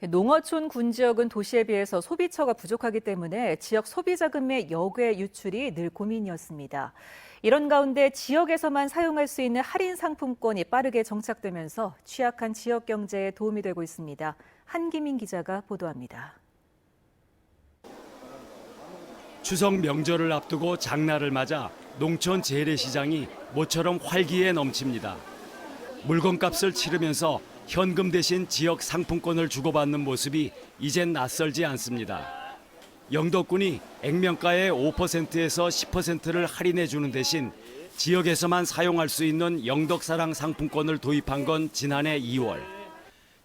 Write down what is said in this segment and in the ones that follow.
농어촌 군 지역은 도시에 비해서 소비처가 부족하기 때문에 지역 소비자금의 역외 유출이 늘 고민이었습니다. 이런 가운데 지역에서만 사용할 수 있는 할인 상품권이 빠르게 정착되면서 취약한 지역 경제에 도움이 되고 있습니다. 한기민 기자가 보도합니다. 추석 명절을 앞두고 장날을 맞아 농촌 재래시장이 모처럼 활기에 넘칩니다. 물건값을 치르면서 현금 대신 지역 상품권을 주고받는 모습이 이젠 낯설지 않습니다. 영덕군이 액면가의 5%에서 10%를 할인해 주는 대신 지역에서만 사용할 수 있는 영덕사랑 상품권을 도입한 건 지난해 2월.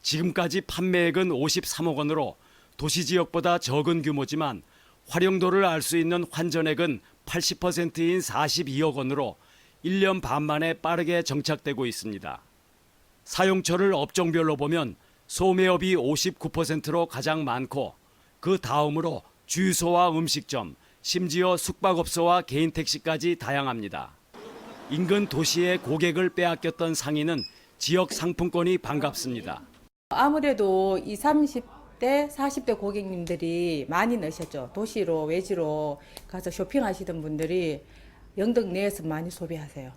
지금까지 판매액은 53억 원으로 도시 지역보다 적은 규모지만 활용도를 알 수 있는 환전액은 80%인 42억 원으로 1년 반 만에 빠르게 정착되고 있습니다. 사용처를 업종별로 보면 소매업이 59%로 가장 많고 그 다음으로 주유소와 음식점, 심지어 숙박업소와 개인 택시까지 다양합니다. 인근 도시의 고객을 빼앗겼던 상인은 지역 상품권이 반갑습니다. 아무래도 20, 30대, 40대 고객님들이 많이 넣으셨죠. 도시로, 외지로 가서 쇼핑하시던 분들이 영덕 내에서 많이 소비하세요.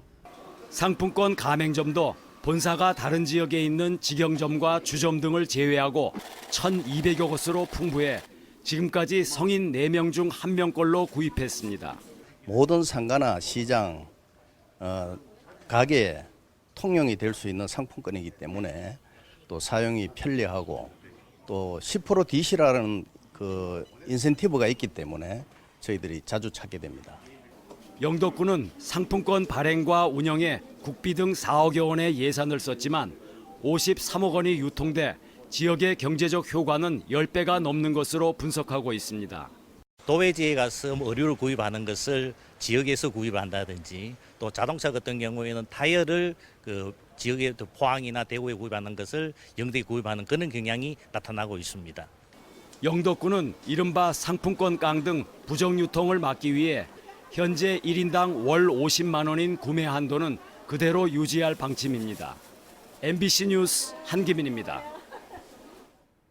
상품권 가맹점도 본사가 다른 지역에 있는 직영점과 주점 등을 제외하고 1,200여 곳으로 풍부해 지금까지 성인 4명 중 1명꼴로 구입했습니다. 모든 상가나 시장, 어, 가게 통용이 될 수 있는 상품권이기 때문에 또 사용이 편리하고 또 10% DC라는 그 인센티브가 있기 때문에 저희들이 자주 찾게 됩니다. 영덕군은 상품권 발행과 운영에 국비 등 4억여 원의 예산을 썼지만 53억 원이 유통돼 지역의 경제적 효과는 10배가 넘는 것으로 분석하고 있습니다. 도매지에 가서 뭐 의류를 구입하는 것을 지역에서 구입한다든지 또 자동차 같은 경우에는 타이어를 그 지역의 또 포항이나 대구에 구입하는 것을 영대에 구입하는 그런 경향이 나타나고 있습니다. 영덕군은 이른바 상품권 깡 등 부정 유통을 막기 위해 현재 1인당 월 50만 원인 구매 한도는 그대로 유지할 방침입니다. MBC 뉴스 한기민입니다.